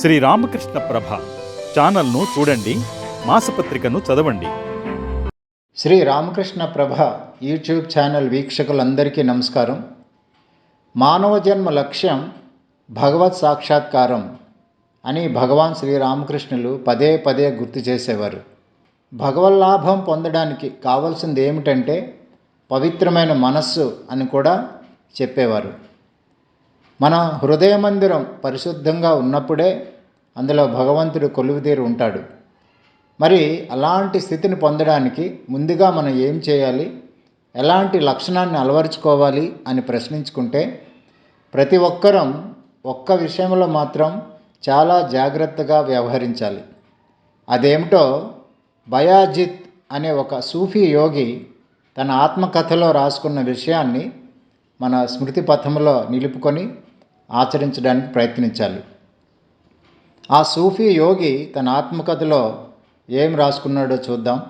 శ్రీ రామకృష్ణ ప్రభ ఛానల్ను చూడండి మాసపత్రికను చదవండి. శ్రీ రామకృష్ణ ప్రభ యూట్యూబ్ ఛానల్ వీక్షకులందరికీ నమస్కారం. మానవ జన్మ లక్ష్యం భగవత్ సాక్షాత్కారం అని భగవాన్ శ్రీ రామకృష్ణులు పదే పదే గుర్తు చేసేవారు. భగవల్లాభం పొందడానికి కావలసింది ఏమిటంటే పవిత్రమైన మనస్సు అని కూడా చెప్పేవారు. మన హృదయ మందిరం పరిశుద్ధంగా ఉన్నప్పుడే అందులో భగవంతుడు కొలువుదీరి ఉంటాడు. మరి అలాంటి స్థితిని పొందడానికి ముందుగా మనం ఏం చేయాలి? ఎలాంటి లక్షణాన్ని అలవరుచుకోవాలి అని ప్రశ్నించుకుంటే ప్రతి ఒక్కరం ఒక్క విషయంలో మాత్రం చాలా జాగ్రత్తగా వ్యవహరించాలి. అదేమిటో బయాజిత్ అనే ఒక సూఫీ యోగి తన ఆత్మకథలో రాసుకున్న విషయాన్ని మన స్మృతి పథంలో నిలుపుకొని ఆచరించడానికి ప్రయత్నించాలి. ఆ సూఫీ యోగి తన ఆత్మకథలో ఏం రాసుకున్నాడో చూద్దాం.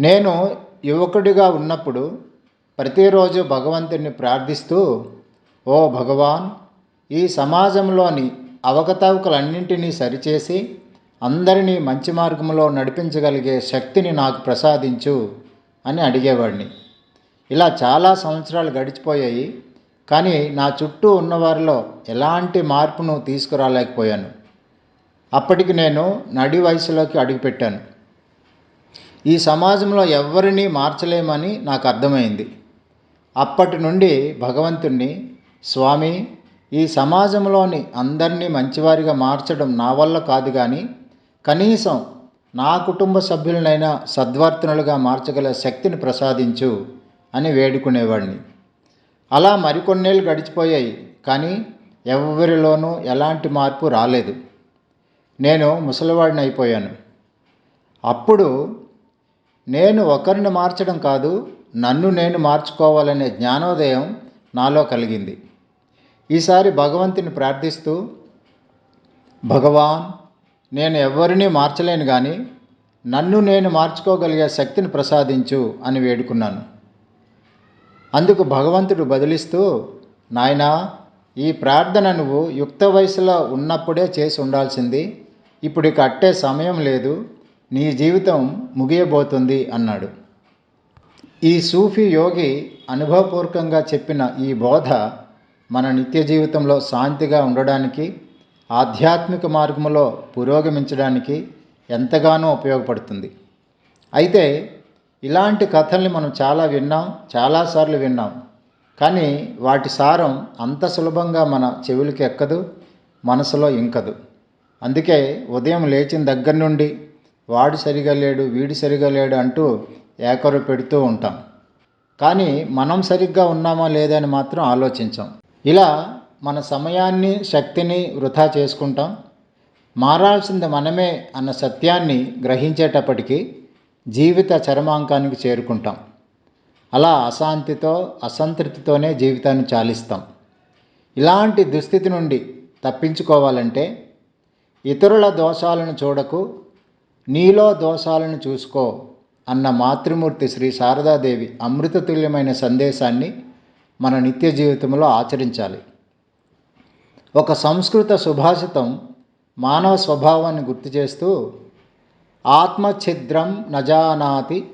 నేను యువకుడిగా ఉన్నప్పుడు ప్రతిరోజు భగవంతుడిని ప్రార్థిస్తూ ఓ భగవాన్ ఈ సమాజంలోని అవకతవకలన్నింటినీ సరిచేసి అందరినీ మంచి మార్గంలో నడిపించగలిగే శక్తిని నాకు ప్రసాదించు అని అడిగేవాడిని. ఇలా చాలా సంవత్సరాలు గడిచిపోయాయి కానీ నా చుట్టూ ఉన్నవారిలో ఎలాంటి మార్పును తీసుకురాలేకపోయాను. అప్పటికి నేను నడి వయసులోకి అడుగుపెట్టాను. ఈ సమాజంలో ఎవరిని మార్చలేమని నాకు అర్థమైంది. అప్పటి నుండి భగవంతుణ్ణి స్వామి ఈ సమాజంలోని అందరినీ మంచివారిగా మార్చడం నా వల్ల కాదు కానీ కనీసం నా కుటుంబ సభ్యులనైనా సద్వర్తనులుగా మార్చగల శక్తిని ప్రసాదించు అని వేడుకునేవాడిని. అలా మరికొన్నేళ్ళు గడిచిపోయాయి కానీ ఎవరిలోనూ ఎలాంటి మార్పు రాలేదు. నేను ముసలివాడిని అయిపోయాను. అప్పుడు నేను ఒకరిని మార్చడం కాదు నన్ను నేను మార్చుకోవాలనే జ్ఞానోదయం నాలో కలిగింది. ఈసారి భగవంతుని ప్రార్థిస్తూ భగవాన్ నేను ఎవరిని మార్చలేను కానీ నన్ను నేను మార్చుకోగలిగే శక్తిని ప్రసాదించు అని వేడుకున్నాను. అందుకు భగవంతుడు బదిలిస్తూ నాయనా ఈ ప్రార్థన నువ్వు యుక్త వయసులో ఉన్నప్పుడే చేసి ఉండాల్సింది. ఇప్పుడు కట్టే సమయం లేదు. నీ జీవితం ముగియబోతుంది అన్నాడు. ఈ సూఫీ యోగి అనుభవపూర్వకంగా చెప్పిన ఈ బోధ మన నిత్య జీవితంలో శాంతిగా ఉండడానికి ఆధ్యాత్మిక మార్గంలో పురోగమించడానికి ఎంతగానో ఉపయోగపడుతుంది. అయితే ఇలాంటి కథల్ని మనం చాలా విన్నాం చాలాసార్లు విన్నాం. కానీ వాటి సారం అంత సులభంగా మన చెవులకి ఎక్కదు మనసులో ఇంకదు. అందుకే ఉదయం లేచిన దగ్గర నుండి వాడు సరిగా లేడు వీడు సరిగా లేడు అంటూ ఏకరు పెడుతూ ఉంటాం. కానీ మనం సరిగ్గా ఉన్నామా లేదా అని మాత్రం ఆలోచించాం. ఇలా మన సమయాన్ని శక్తిని వృధా చేసుకుంటాం. మారాల్సింది మనమే అన్న సత్యాన్ని గ్రహించేటప్పటికీ జీవిత చరమాంకానికి చేరుకుంటాం. అలా అశాంతితో అసంతృప్తితోనే జీవితాన్ని చాలిస్తాం. ఇలాంటి దుస్థితి నుండి తప్పించుకోవాలంటే ఇతరుల దోషాలను చూడకు నీలో దోషాలను చూసుకో అన్న మాతృమూర్తి శ్రీ శారదాదేవి అమృతతుల్యమైన సందేశాన్ని మన నిత్య జీవితంలో ఆచరించాలి. ఒక సంస్కృత సుభాషితం మానవ స్వభావాన్ని గుర్తు చేస్తూ ఆత్మఛిద్రం నజానాతి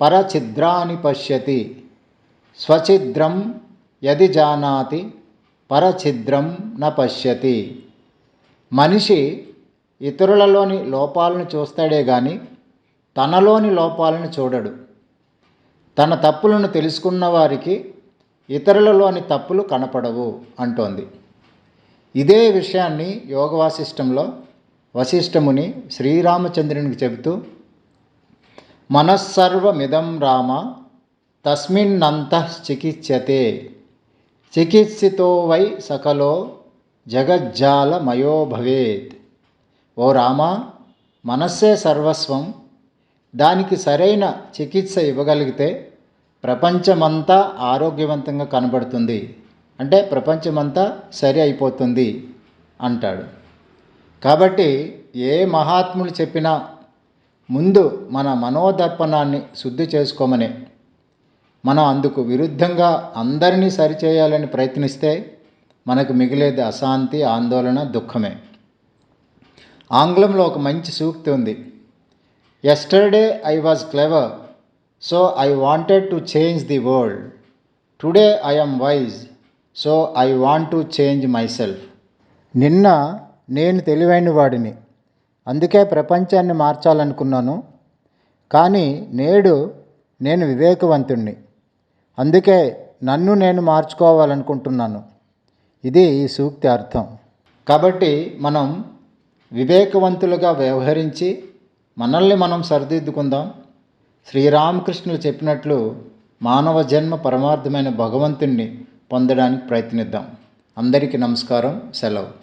పరఛిద్రాని పశ్యతి. స్వఛిద్రం యది జానాతి పరఛిద్రం న పశ్యతి. మనిషి ఇతరులలోని లోపాలను చూస్తాడే కానీ తనలోని లోపాలను చూడడు. తన తప్పులను తెలుసుకున్న వారికి ఇతరులలోని తప్పులు కనపడవు అంటోంది. ఇదే విషయాన్ని యోగ వాసిష్టంలో వశిష్ఠముని శ్రీరామచంద్రునికి చెబుతూ మనస్సర్వమిదం రామ తస్మిన్నంత చికిత్సతే చికిత్సితో వై సకలో జగజ్జాలమయో భవేత్. ఓ రామ మనస్సే సర్వస్వం. దానికి సరైన చికిత్స ఇవ్వగలిగితే ప్రపంచమంతా ఆరోగ్యవంతంగా కనబడుతుంది. అంటే ప్రపంచమంతా సరి అయిపోతుంది అంటాడు. కాబట్టి ఏ మహాత్ములు చెప్పినా ముందు మన మనోదర్పణాన్ని శుద్ధి చేసుకోమనే. మనం అందుకు విరుద్ధంగా అందరినీ సరిచేయాలని ప్రయత్నిస్తే మనకు మిగిలేది అశాంతి ఆందోళన దుఃఖమే. ఆంగ్లంలో ఒక మంచి సూక్తి ఉంది. Yesterday I was clever so I wanted to change the world today I wise so I want to change myself నిన్న నేను తెలివైన వాడిని. అందుకే ప్రపంచాన్ని మార్చాలనుకున్నాను. కానీ నేడు నేను వివేకవంతుణ్ణి. అందుకే నన్ను నేను మార్చుకోవాలనుకుంటున్నాను. ఇది ఈ సూక్తి అర్థం కాబట్టి మనం వివేకవంతులుగా వ్యవహరించి మనల్ని మనం సరిదిద్దుకుందాం. శ్రీరామకృష్ణులు చెప్పినట్లు మానవ జన్మ పరమార్థమైన భగవంతుణ్ణి పొందడానికి ప్రయత్నిద్దాం. అందరికీ నమస్కారం సెలవు.